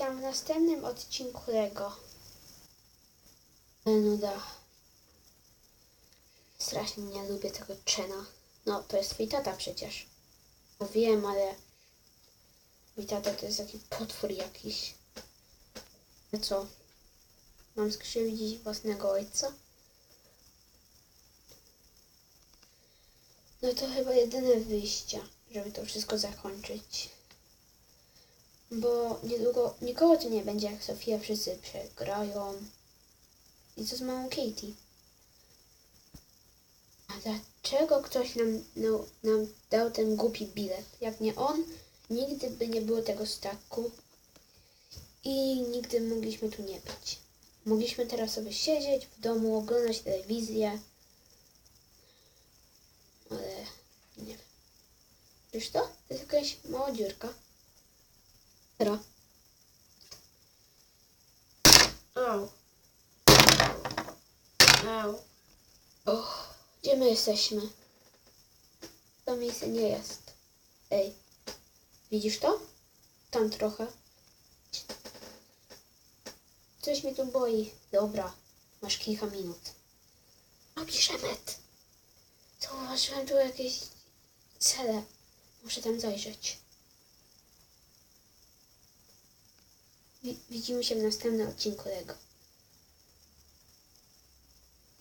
Witam w następnym odcinku Lego. Ale nuda. Strasznie nie lubię tego Chena. No, to jest twój tata przecież. No wiem, ale mój tata to jest taki potwór jakiś. A co? Mam skrzywdzić własnego ojca? No to chyba jedyne wyjście, żeby to wszystko zakończyć. Bo niedługo nikogo tu nie będzie, jak Sofia wszyscy przegrają. I co z małą Katie? A dlaczego ktoś nam, no, nam dał ten głupi bilet? Jak nie on, nigdy by nie było tego statku i nigdy mogliśmy tu nie być. Mogliśmy teraz sobie siedzieć w domu, oglądać telewizję. Ale nie wiem. Wiesz to? To jest jakaś mała dziurka. Teraz. Au. Au. Och, gdzie my jesteśmy? To miejsce nie jest. Ej, widzisz to? Tam trochę. Coś mnie tu boi. Dobra, masz kilka minut. Robisz emet. Zauważyłem tu jakieś cele. Muszę tam zajrzeć. Widzimy się w następnym odcinku Lego.